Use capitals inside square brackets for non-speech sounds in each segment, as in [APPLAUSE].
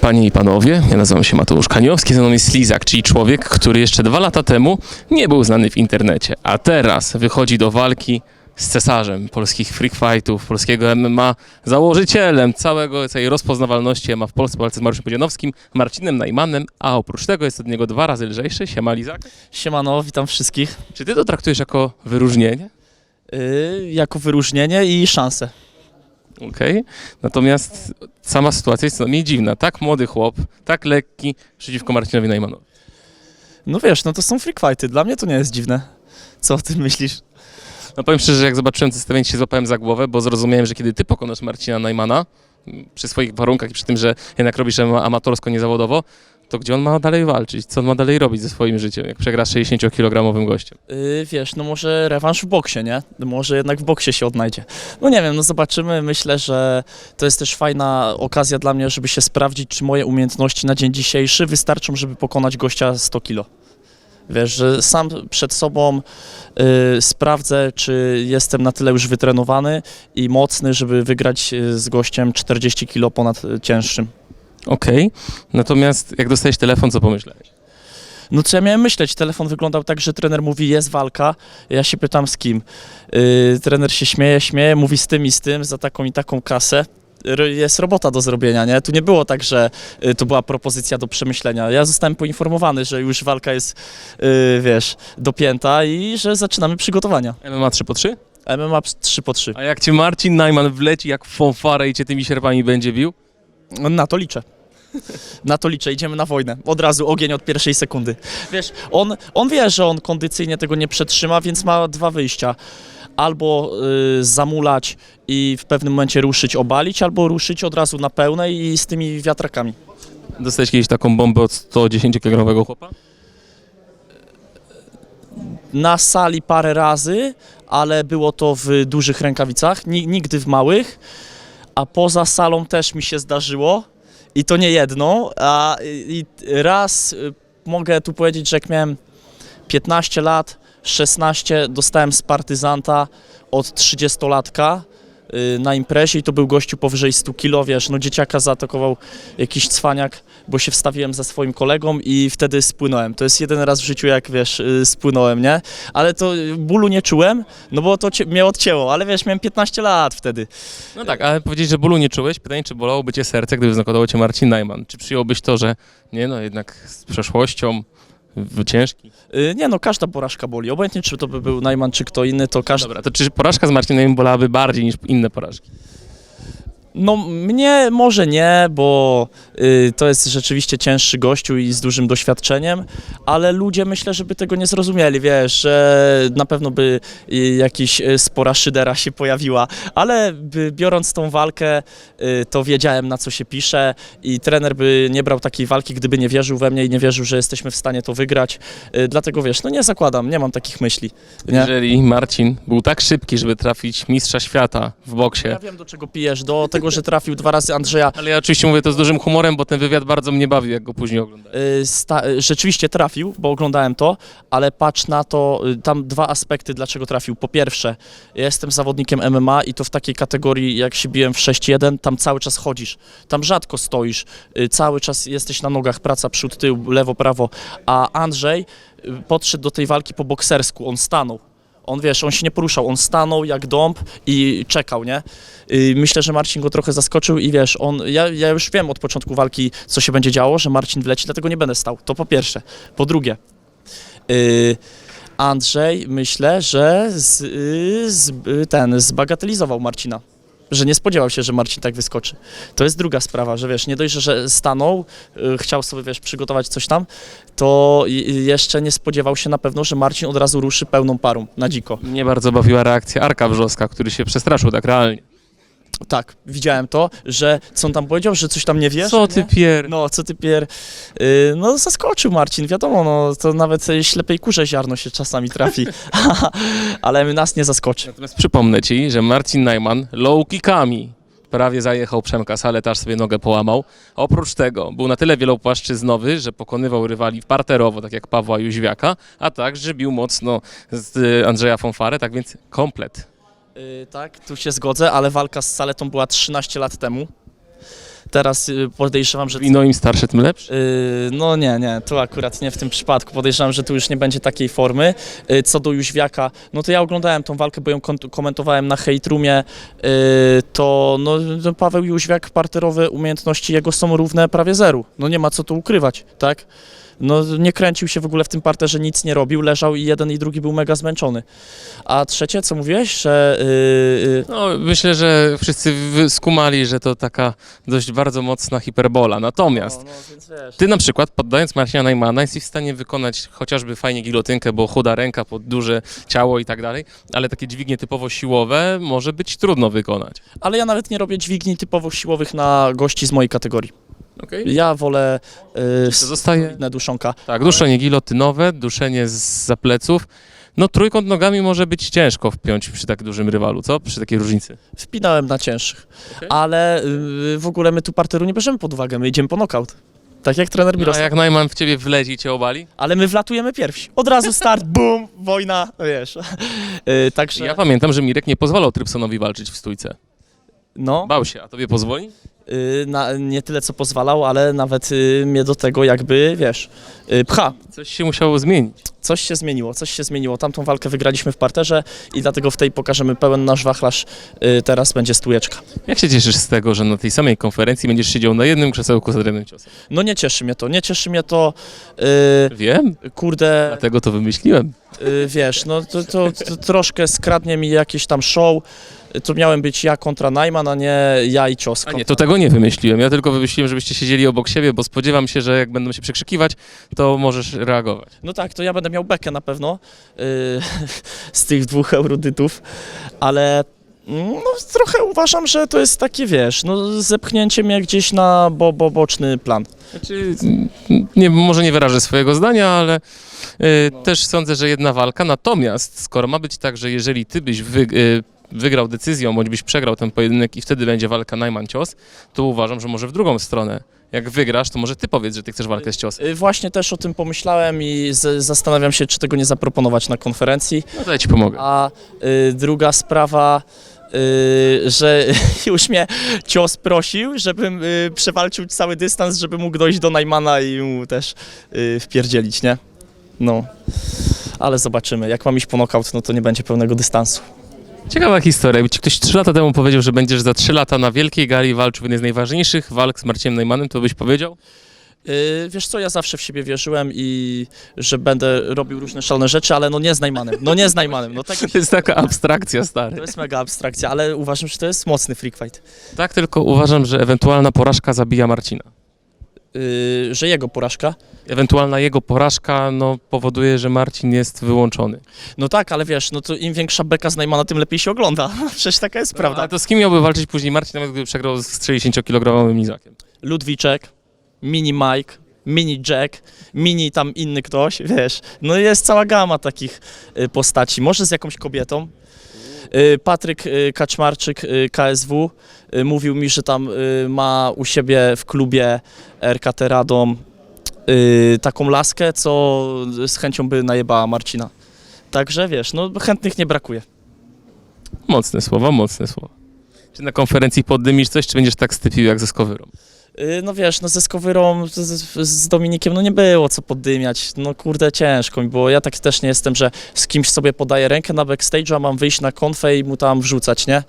Panie i panowie, ja nazywam się Mateusz Kaniowski, ze mną jest Slizak, czyli człowiek, który jeszcze dwa lata temu nie był znany w internecie, a teraz wychodzi do walki z cesarzem polskich freak fightów, polskiego MMA, założycielem całego, całej rozpoznawalności MMA w Polsce, po walce z Mariuszem Marcinem Najmanem, a oprócz tego jest od niego dwa razy lżejszy, siema Lizak. Siemano, witam wszystkich. Czy ty to traktujesz jako wyróżnienie? Yy, jako wyróżnienie i szansę. Okej. Natomiast sama sytuacja jest co najmniej dziwna. Tak młody chłop, tak lekki przeciwko Marcinowi Najmanowi. No wiesz, no to są freak fighty, dla mnie to nie jest dziwne. Co o tym myślisz? No powiem szczerze, że jak zobaczyłem zestawienie, się złapałem za głowę, bo zrozumiałem, że kiedy ty pokonasz Marcina Najmana, przy swoich warunkach i przy tym, że jednak robisz amatorsko, niezawodowo, to gdzie on ma dalej walczyć? Co on ma dalej robić ze swoim życiem, jak przegra z 60-kilogramowym gościem? Yy, wiesz, no może rewanż w boksie, nie? Może jednak w boksie się odnajdzie. No nie wiem, no zobaczymy. Myślę, że to jest też fajna okazja dla mnie, żeby się sprawdzić, czy moje umiejętności na dzień dzisiejszy wystarczą, żeby pokonać gościa 100 kilo. Wiesz, że sam przed sobą yy, sprawdzę, czy jestem na tyle już wytrenowany i mocny, żeby wygrać yy, z gościem 40 kilo ponad yy, cięższym. Okej. Natomiast jak dostałeś telefon, co pomyślałeś? No co ja miałem myśleć? Telefon wyglądał tak, że trener mówi jest walka. Ja się pytam z kim. Yy, trener się śmieje, śmieje, mówi z tym i z tym za taką i taką kasę. Ro- Jest robota do zrobienia, nie? Tu nie było tak, że y, to była propozycja do przemyślenia. Ja zostałem poinformowany, że już walka jest, y, wiesz, dopięta i że zaczynamy przygotowania. MMA 3 po 3? MMA 3 po 3. A jak ci Marcin Najman wleci jak fanfarę i cię tymi sierpami będzie bił? Na to liczę. [LAUGHS] Na to liczę, idziemy na wojnę. Od razu ogień od pierwszej sekundy. Wiesz, on, on wie, że on kondycyjnie tego nie przetrzyma, więc ma dwa wyjścia. Albo y, zamulać i w pewnym momencie ruszyć, obalić, albo ruszyć od razu na pełnej i z tymi wiatrakami. Dostałeś kiedyś taką bombę od 110-kilogramowego chłopa? Na sali parę razy, ale było to w dużych rękawicach, ni- nigdy w małych. A poza salą też mi się zdarzyło i to nie jedno. A i, raz y, mogę tu powiedzieć, że jak miałem 15 lat, 16, dostałem z partyzanta od 30-latka y, na imprezie i to był gościu powyżej 100 kilo, wiesz, no dzieciaka zaatakował jakiś cwaniak, bo się wstawiłem za swoim kolegą i wtedy spłynąłem. To jest jeden raz w życiu, jak wiesz, y, spłynąłem, nie? Ale to y, bólu nie czułem, no bo to cie, mnie odcięło, ale wiesz, miałem 15 lat wtedy. No tak, ale powiedzieć, że bólu nie czułeś. Pytanie, czy bolałoby cię serce, gdyby znokautował cię Marcin Najman? Czy przyjąłbyś to, że nie no, jednak z przeszłością, ciężki? Y, Nie no, każda porażka boli, obojętnie czy to by był Najman, czy kto inny, to każdy... Dobra, to czy porażka z Marcinem bolałaby bardziej niż inne porażki? No mnie może nie, bo y, to jest rzeczywiście cięższy gościu i z dużym doświadczeniem, ale ludzie myślę, żeby tego nie zrozumieli, wiesz, że na pewno by y, jakiś y, spora szydera się pojawiła, ale by, biorąc tą walkę, y, to wiedziałem na co się pisze i trener by nie brał takiej walki, gdyby nie wierzył we mnie i nie wierzył, że jesteśmy w stanie to wygrać, y, dlatego wiesz, no nie zakładam, nie mam takich myśli. Nie? Jeżeli Marcin był tak szybki, żeby trafić mistrza świata w boksie, Ja wiem do czego pijesz, do tego, [LAUGHS] że trafił dwa razy Andrzeja ale ja oczywiście mówię to z dużym humorem, bo ten wywiad bardzo mnie bawił, jak go później oglądałem. Y, sta- y, rzeczywiście trafił, bo oglądałem to, ale patrz na to, y, tam dwa aspekty, dlaczego trafił. Po pierwsze, ja jestem zawodnikiem MMA i to w takiej kategorii, jak się biłem w 6-1, tam cały czas chodzisz, tam rzadko stoisz, y, cały czas jesteś na nogach, praca przód, tył, lewo, prawo, a Andrzej y, podszedł do tej walki po boksersku, on stanął. On wiesz, on się nie poruszał, on stanął jak dąb i czekał, nie? Myślę, że Marcin go trochę zaskoczył i wiesz, on, ja, ja już wiem od początku walki, co się będzie działo, że Marcin wleci, dlatego nie będę stał. To po pierwsze. Po drugie, y, Andrzej myślę, że z, y, z, y, ten zbagatelizował Marcina. Że nie spodziewał się, że Marcin tak wyskoczy. To jest druga sprawa, że wiesz, nie dość, że- stanął, y, chciał sobie wiesz, przygotować coś tam, to jeszcze nie spodziewał się na pewno, że Marcin od razu ruszy pełną parą na dziko. Mnie bardzo bawiła reakcja Arka Wrzoska, który się przestraszył tak realnie. Tak, widziałem to, że co on tam powiedział, że coś tam nie wiesz? Co ty nie? pier... No, co ty pier... Yy, no, zaskoczył Marcin, wiadomo, no, to nawet y, ślepej kurze ziarno się czasami trafi, [LAUGHS] ale nas nie zaskoczy. Natomiast przypomnę ci, że Marcin Najman low kickami prawie zajechał Przemka Salę, aż sobie nogę połamał. Oprócz tego był na tyle wielopłaszczyznowy, że pokonywał rywali parterowo, tak jak Pawła Jóźwiaka, a także bił mocno z y, Andrzeja Fonfarę, tak więc komplet. Yy, tak, tu się zgodzę, ale walka z Saletą była 13 lat temu. Teraz y, podejrzewam, że... Wino im starsze, tym lepsze. Yy, no nie, nie, tu akurat nie w tym przypadku. Podejrzewam, że tu już nie będzie takiej formy. Yy, co do Jóźwiaka, no to ja oglądałem tą walkę, bo ją komentowałem na. Yy, to no, no, Paweł Jóźwiak, parterowe umiejętności jego są równe prawie zeru. No nie ma co tu ukrywać, tak? No nie kręcił się w ogóle w tym parterze, nic nie robił, leżał i jeden i drugi był mega zmęczony. A trzecie, co mówiłeś, że... Yy, yy, No, myślę, że wszyscy skumali, że to taka dość bardzo mocna hiperbola. Natomiast no, no, więc wiesz, ty na przykład, poddając Marcina Najmana, jesteś w stanie wykonać chociażby fajnie gilotynkę, bo chuda ręka pod duże ciało i tak dalej, ale takie dźwignie typowo siłowe może być trudno wykonać. Ale ja nawet nie robię dźwigni typowo siłowych na gości z mojej kategorii. Okej. Ja wolę To zostaje solidne duszonka. Tak, duszenie gilotynowe, duszenie z zapleców. No trójkąt nogami może być ciężko wpiąć przy tak dużym rywalu, co? Przy takiej różnicy. Wpinałem na cięższych. Ale yy, w ogóle my tu parteru nie bierzemy pod uwagę, my idziemy po knockout. Tak jak trener No, a jak Najman w ciebie wleci i cię obali? Ale my wlatujemy pierwsi. Od razu start, [LAUGHS] bum, wojna, no wiesz. Yy, także, Ja pamiętam, że Mirek nie pozwalał Trypsonowi walczyć w stójce. no, Bał się, a tobie pozwoli? Yy, na, nie tyle co pozwalał, ale nawet yy, mnie do tego jakby, wiesz, yy, pcha. Coś się musiało zmienić. Coś się zmieniło, coś się zmieniło. Tamtą walkę wygraliśmy w parterze i dlatego w tej pokażemy pełen nasz wachlarz. Yy, teraz będzie stujeczka. Jak się cieszysz z tego, że na tej samej konferencji będziesz siedział na jednym krzesełku z drewnem ciosem? No nie cieszy mnie to, nie cieszy mnie to, Wiem, yy, kurde, dlatego to wymyśliłem. Yy, wiesz, no to, to, to troszkę skradnie mi jakieś tam show. To miałem być ja kontra Najman, a nie ja i cios. A nie, to tego nie wymyśliłem. Ja tylko wymyśliłem, żebyście siedzieli obok siebie, bo spodziewam się, że jak będą się przekrzykiwać, to możesz reagować. No tak, to ja będę miał bekę na pewno yy, [LAUGHS] z tych dwóch erudytów, ale mm, no, trochę uważam, że to jest takie, wiesz, no zepchnięcie mnie gdzieś na bo, bo, boczny plan. Znaczy, nie, może nie wyrażę swojego zdania, ale y, też sądzę, że jedna walka. Natomiast skoro ma być tak, że jeżeli ty byś wy, y, wygrał decyzją, bądź byś przegrał ten pojedynek i wtedy będzie walka Najman-cios, to uważam, że może w drugą stronę. Jak wygrasz, to może ty powiedz, że ty chcesz walkę z ciosem. Yy, właśnie też o tym pomyślałem i z, zastanawiam się, czy tego nie zaproponować na konferencji. No to ja ci pomogę. A y, druga sprawa, że [LAUGHS] już mnie cios prosił, żebym y, przewalczył cały dystans, żeby mógł dojść do Najmana i mu też wpierdzielić, nie? No. Ale zobaczymy. Jak mam iść po knockout, no to nie będzie pełnego dystansu. Ciekawa historia. Ci ktoś 3 lata temu powiedział, że będziesz za 3 lata na wielkiej gali walczył w jednej z najważniejszych walk z Marcinem Najmanem, to byś powiedział? Y, wiesz co, ja zawsze w siebie wierzyłem i że będę robił różne szalone rzeczy, ale no nie z Najmanem. No nie z Najmanem. No tego, [LAUGHS] To jest taka abstrakcja, stary. to jest mega abstrakcja, ale uważam, że to jest mocny freak fight. Tak, tylko uważam, że ewentualna porażka zabija Marcina. Y, że jego porażka Ewentualna jego porażka no, powoduje, że Marcin jest wyłączony. No tak, ale wiesz, no to im większa beka z Najmana, tym lepiej się ogląda. [LAUGHS] Przecież taka jest prawda. Ale to z kim miałby walczyć później Marcin, nawet gdyby przegrał z 60-kilogramowym Lizakiem? Ludwiczek, mini Mike, mini Jack, mini tam inny ktoś, wiesz. No jest cała gama takich y, postaci. Może z jakąś kobietą. Y, Patryk y, Kaczmarczyk, y, KSW, mówił mi, że tam ma u siebie w klubie RKT Radom taką laskę, co z chęcią by najebała Marcina. Także wiesz, no chętnych nie brakuje. Mocne słowa, mocne słowa. Czy na konferencji poddymisz coś, czy będziesz tak stypił jak ze Skowyrą? Y, No wiesz, no ze Skowyrą, z, z- Dominikiem, no nie było co poddymiać, no kurde ciężko mi było, ja tak też nie jestem, że z kimś sobie podaję rękę na backstage'u, a mam wyjść na konfę i mu tam wrzucać, nie?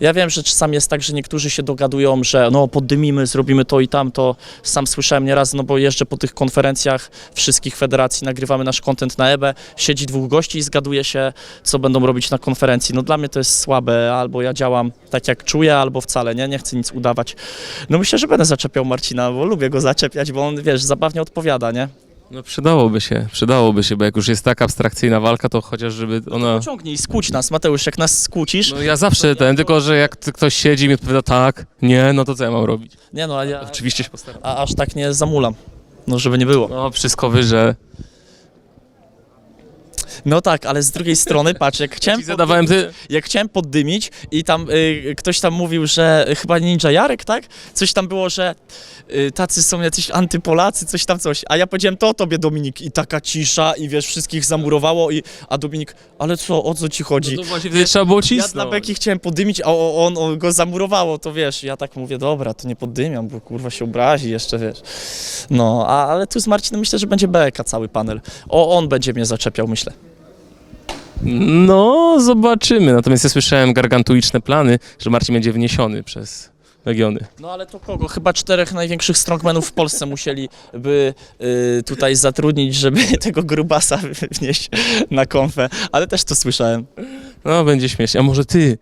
Ja wiem, że czasami jest tak, że niektórzy się dogadują, że no poddymimy, zrobimy to i tamto. Sam słyszałem nieraz, no bo jeżdżę po tych konferencjach wszystkich federacji, nagrywamy nasz content na EBE, siedzi dwóch gości i zgaduje się, co będą robić na konferencji. No dla mnie to jest słabe, albo ja działam tak jak czuję, albo wcale, nie? Nie chcę nic udawać. No myślę, że będę zaczepiał Marcina, bo lubię go zaczepiać, bo on, wiesz, zabawnie odpowiada, nie? No przydałoby się, przydałoby się, bo jak już jest tak abstrakcyjna walka, to chociaż żeby ona... Pociągnij, skłóć nas, Mateusz, jak nas skłócisz. No ja zawsze ten, tylko że jak ktoś siedzi i mi odpowiada tak, nie, no to co ja mam robić? Nie no, a ja Oczywiście się postaram. a, aż tak nie zamulam. No żeby nie było. No wszystko wyże. No tak, ale z drugiej strony, patrz, jak chciałem, Ci zadawałem ty... jak chciałem poddymić i tam y, ktoś tam mówił, że chyba Ninja Jarek, tak? Coś tam było, że y, tacy są jacyś antypolacy, coś tam coś. A ja powiedziałem to o tobie, Dominik, i taka cisza, i wiesz, wszystkich zamurowało, i, a Dominik, ale co, o co ci chodzi? No to właśnie wtedy trzeba było Ja cisnąć. dla Beki chciałem poddymić, a o- on, on go zamurowało, to wiesz, ja tak mówię, dobra, to nie poddymiam, bo kurwa się obrazi jeszcze, wiesz. No, a, ale tu z Marcinem myślę, że będzie Beka cały panel. O, on będzie mnie zaczepiał, myślę. No, zobaczymy. Natomiast ja słyszałem gargantuiczne plany, że Marcin będzie wniesiony przez Legiony. No ale to kogo? Chyba czterech największych strongmanów w Polsce musieli by y, tutaj zatrudnić, żeby [LAUGHS] tego grubasa [LAUGHS] wnieść na konfę, ale też to słyszałem. No, będzie śmiesznie. A może ty?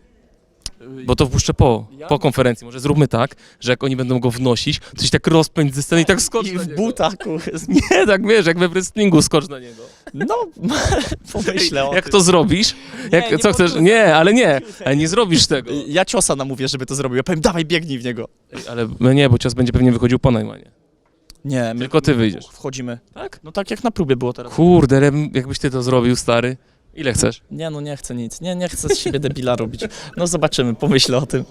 Bo to wpuszczę po, po konferencji. Może zróbmy tak, że jak oni będą go wnosić, to się tak rozpędź ze sceny i tak skocz I na w niego. butach, [LAUGHS] Nie, tak wiesz, jak we wrestlingu skocz na niego. No, [LAUGHS] pomyślę o Jak tym. to zrobisz? Jak, nie co chcesz? Nie, ale nie, ale nie zrobisz tego. Ja ciosa namówię, żeby to zrobił. Ja powiem, dawaj, biegnij w niego. Ej, Ale no nie, bo cios będzie pewnie wychodził po Najmanie. Nie, my Tylko ty wyjdziesz. wchodzimy. Tak? No tak jak na próbie było teraz. Kurde, ale jakbyś ty to zrobił, stary. Ile chcesz? Nie, no nie chcę nic. Nie, nie chcę z siebie debila robić. No zobaczymy, pomyślę o tym.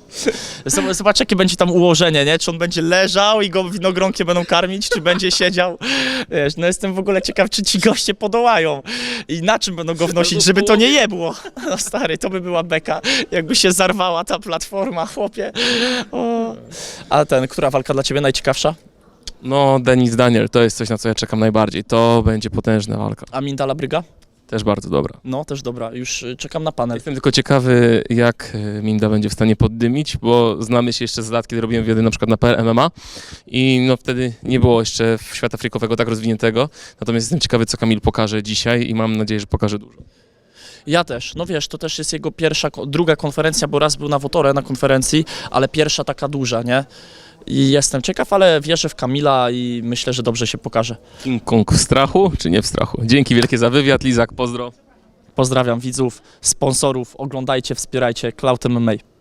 Zob- Zobacz, jakie będzie tam ułożenie, nie? Czy on będzie leżał i go winogronkiem będą karmić, czy będzie siedział? Wiesz, no jestem w ogóle ciekaw, czy ci goście podołają i na czym będą go wnosić, żeby to nie jebło. No stary, to by była beka, jakby się zarwała ta platforma, chłopie. O. A ten, która walka dla ciebie najciekawsza? No, Denis Daniel, to jest coś, na co ja czekam najbardziej. To będzie potężna walka. A Mindala Bryga? Też bardzo dobra. No, też dobra, już y, czekam na panel. Jestem tylko ciekawy, jak e, Minda będzie w stanie poddymić, bo znamy się jeszcze z lat, kiedy robiłem wywiady na przykład na PL MMA i no wtedy nie było jeszcze świata frikowego tak rozwiniętego. Natomiast jestem ciekawy, co Kamil pokaże dzisiaj i mam nadzieję, że pokaże dużo. Ja też, no wiesz, to też jest jego pierwsza, druga konferencja, bo raz był na Wotore na konferencji, ale pierwsza taka duża, nie? I jestem ciekaw, ale wierzę w Kamila i myślę, że dobrze się pokaże. King Kong w strachu, czy nie w strachu? Dzięki wielkie za wywiad, Lizak, pozdro. Pozdrawiam widzów, sponsorów, oglądajcie, wspierajcie Cloud MMA.